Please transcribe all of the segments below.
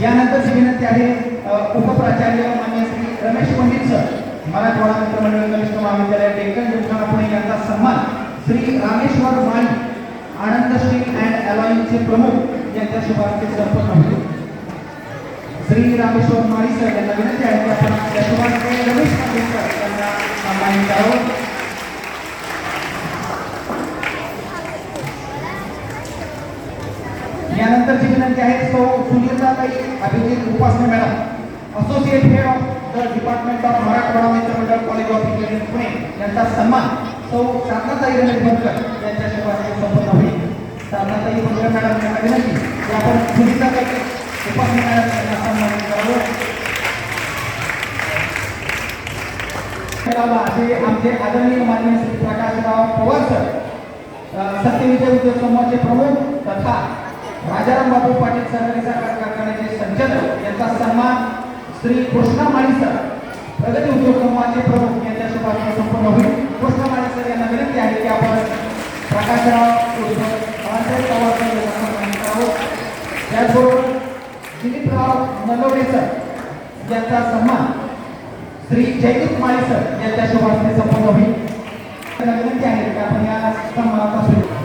यानंतरची विनंती आहे उपप्राचार्य मान्य श्री रमेश पंडित सर मराठवाडा मित्रमंडळ कनिष्ठ महाविद्यालय डेक्कन जिमखाना पुणे यांचा सन्मान श्री रामेश्वर माळी आनंद स्टील अँड अलॉईंगचे प्रमुख यांच्या शुभारंभ संपन्न होते श्री रामेश्वर माळी सर यांना विनंती आहे की आपण आपल्या रमेश पंडित सर यांना सन्मानित करावं यानंतरची विनंती आहे सौ Sunitabai Abhijit Upasane madam. Associate head of the department of Marathwada Mitramandal college of engineering Pune यांचा सन्मान सौ साधनाताई रमेश बनकर यांच्या शुभारंभी संपन्न होईल. साधनाताई बनकर मॅडम यांना विनंती की आपण सुनीताबाई उपासने मॅडम यांना सन्मानित करावं. असे आमचे आदरणीय मान्य श्री प्रकाशराव पवार सर सत्यविजय उद्योग समूहाचे प्रमुख तथा राजाराम बापू पाटील सहकारी साखर कारखान्याचे संचालक यांचा सन्मान श्री कृष्णा माळी सर प्रगती उद्योग समूहाचे प्रमुख यांच्या शुभारंभ संपन्न होईल. कृष्णा माळी सर यांना विनंती आहे की आपण प्रकाशराव उर्फ बाळासाहेब पवार सर त्याचबरोबर दिलीपराव नलवडे सर यांचा सन्मान श्री जयदीप माळी सर यांच्या शुभारंभी संपन्न होईल. त्यांना विनंती आहे की आपण या सन्मानाचा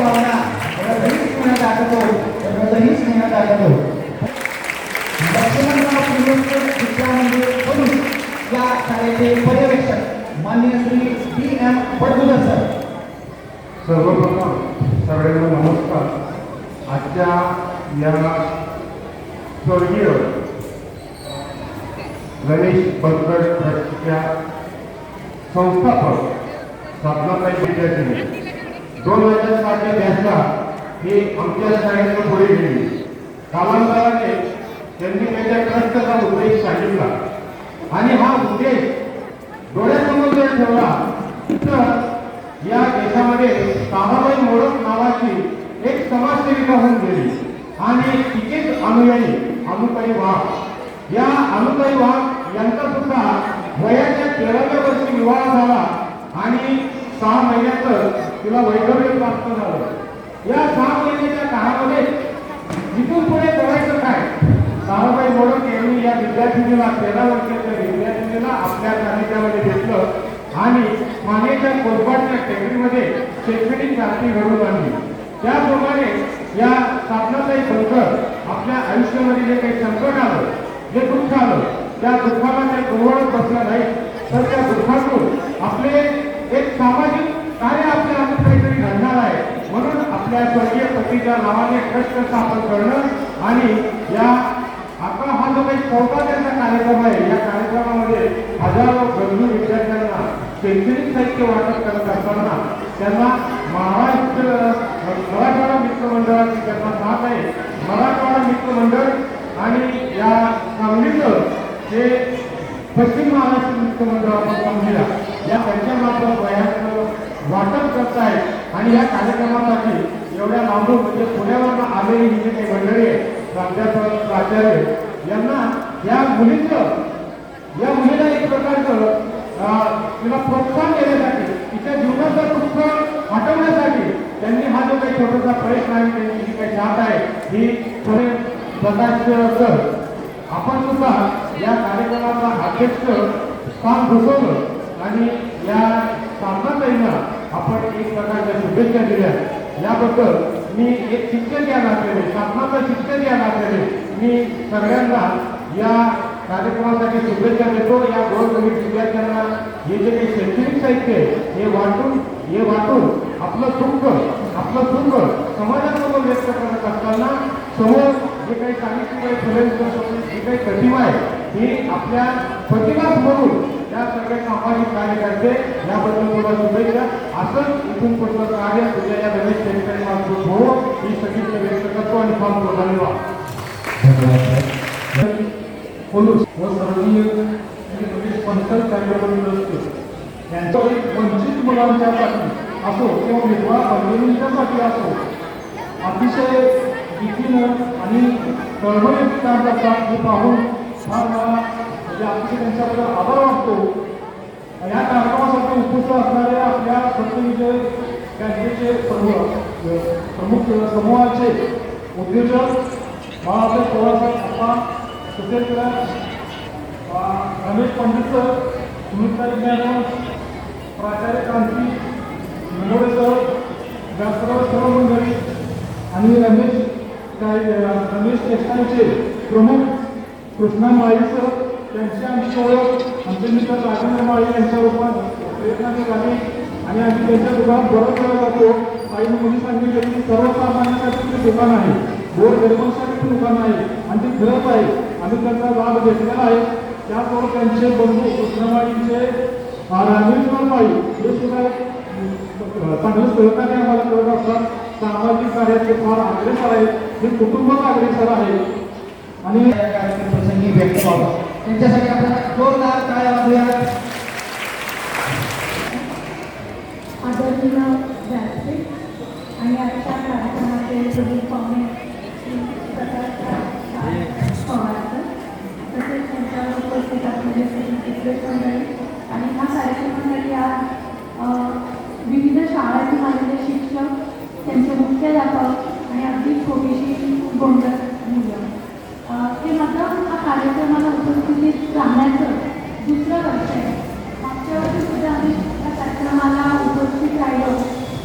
भावना. हृदयी स्नेह दाखवतो हृदयी स्नेह दाखवतो लक्ष्मणराव कुलकर्णी विद्या मंदिर या शाळेचे पर्यवेक्षक माननीय Shri D M Badgujar sir. सर्वप्रथम सगळ्यांना नमस्कार. आजच्या या स्वर्गीय गणेश बंदर ट्रस्टच्या संस्थापक साधनाताई विद्यार्थी दोन हजार सातच्या बॅचला ही आमच्या शाळेतून पुढे गेली. कालांतराने त्यांनी त्याच्या ट्रस्टचा उद्देश सांगितला. आणि हा उद्देश डोळ्यासमोर जर ठेवला तर या देशामध्ये ताराबाई मोडक नावाची एक समाजसेविका होऊन गेली. आणि तिचेच अनुयायी अनुताई वाघ. या अनुताई वाघ यांचा सुद्धा वयाच्या तेराव्या वर्षी विवाह झाला आणि सहा महिन्यातच तिला वैभवी प्राप्त झालं. या सहा महिन्याच्या काळामध्ये इथून पुढे करायचं काय? ताराबाई मोडक यांनी या विद्यार्थिनीला तेरा वर्षाच्या विद्यार्थिनीला आपल्या सानिध्यामध्ये घेतलं आणि मानेच्या कोरपाटच्या टेकडीमध्ये शैक्षणिक क्रांती घडवून आणली. त्याप्रमाणे या साधनाताई शंकर आपल्या आयुष्यामध्ये जे काही संकट आलं जे दुःख आलं त्या दुःखाला काही गवळत बसला नाही तर त्या दुःखातून आपले एक सामाजिक कार्य आपल्या हातून काहीतरी घडणार आहे. म्हणून आपल्या स्वर्गीय पतीच्या नावाने ट्रस्ट स्थापन करणं आणि या आता हा जो काही चौथा त्यांचा कार्यक्रम आहे या कार्यक्रमामध्ये हजारो गरजू विद्यार्थ्यांना शैक्षणिक साहित्य वाटप करत असताना त्यांना महाराष्ट्र तालुक्याचा भाग आहे. मराठवाडा मित्र मंडळ आणि या सांगलीचं हे पश्चिम महाराष्ट्र मित्र मंडळ आपण सांगलीला या त्यांच्या मार्फत वाटप करत आणि या कार्यक्रमासाठी एवढ्या लांबून म्हणजे पुण्यावरून आलेली ही जी काही मंडळी प्राध्यापक प्राचार्य यांना या मुलीचं या मुलीला एक प्रकारचं तिला प्रोत्साहन देण्यासाठी तिच्या जीवनाचं दुःख हटवण्यासाठी त्यांनी हा जो काही छोटासा प्रयत्न आहे त्यांची जी काही जात आहे ही पुणे प्रकाश आपण सुद्धा या कार्यक्रमाचा अध्यक्ष स्थान घुसवलं आणि या साधनाताईंना आपण एक प्रकारच्या शुभेच्छा दिल्या. याबद्दल मी एक शिक्षक या नात्याने शासनाचा शिक्षक या नात्याने मी सगळ्यांना या कार्यक्रमासाठी शुभेच्छा देतो. या गोरगरीब विद्यार्थ्यांना हे जे काही शैक्षणिक साहित्य आहे हे वाटून हे वाटून आपलं दुःख आपलं दुःख समाजासमोर व्यक्त करत असताना समोर जे काही सांगितले काही फुले जी काही प्रतिमा आहे ही आपल्या प्रतिमा म्हणून त्या सगळे सामाजिक कार्यकर्ते याबद्दल तुला शुभेच्छा. असंच इथून पुढचं कार्य तुझ्या या रमेश शेतकरी मार्फत हो ही सगळी व्यक्त करतो आणि थांबतो धन्यवाद. पोलीस व रमेश कार्यक्रम यांच्या वंचित मुलांच्यासाठी असो किंवा विधवा बहिणींच्यासाठी असो अतिशय भीतीनं आणि तळमळीत काम करतात हे पाहून फार म्हणजे अतिशय त्यांच्याबद्दल आभार वाटतो या कार्यक्रमासाठी उपस्थित असणाऱ्या आपल्या सत्यविजय बँकेचे प्रमुख प्रमुख समूहाचे उद्योजक बाळासाहेब पवारसाहेब अप्पा सुकेश रमेश पंडित सर सुमित्राई मॅडम प्राचार्य क्रांती नगोडे सर व्यासराव सर्व मंडळी आणि रमेश काय रमेश टेक्स्टाईलचे प्रमुख कृष्णा सर त्यांची आमची ओळख आमचे मित्र राजेंद्र माळी यांच्या रूपात प्रयत्नाने झाली आणि आम्ही त्यांच्या दुकानात बरोबर केला जातो. आई मुली सांगितले की सर्वसामान्यांसाठी ते दुकान आहे. गोर गरिबांसाठी पण दुकान आहे. आणि ते फिरत आहे. आम्ही त्यांचा लाभ घेतलेला आहे. त्याचबरोबर त्यांचे बंधू कृष्णमाळींचे राजेंद्र माळी हे सुद्धा चांगलं सहकार्य आम्हाला करत असतात. सामाजिक कार्याचे फार अग्रेसर आहेत. हे कुटुंबच अग्रेसर आहे. आणि या कार्यक्रम प्रसंगी व्यक्त व्हावं त्यांच्यासाठी आपल्याला जोरदार काय वाजूया आदरणीय आणि आजच्या कार्यक्रमाचे सगळे पाहुणे तसेच त्यांच्यावर उपस्थित असलेले श्री मंडळी आणि ह्या कार्यक्रमासाठी आज विविध शाळांनी आलेले शिक्षक त्यांचे मुख्याध्यापक आणि अगदी छोटीशी गोंडर मुलं. हे माझं हा कार्यक्रमाला उपस्थितीत राहण्याचं दुसरं वर्ष आहे. मागच्या वर्षी सुद्धा आम्ही त्या कार्यक्रमाला उपस्थित राहिलो.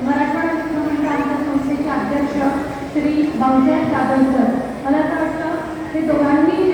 मराठवाडा मित्रमंडळ संस्थेचे अध्यक्ष श्री भाऊसाहेब जाधव सर. मला असं वाटतं हे दोघांनी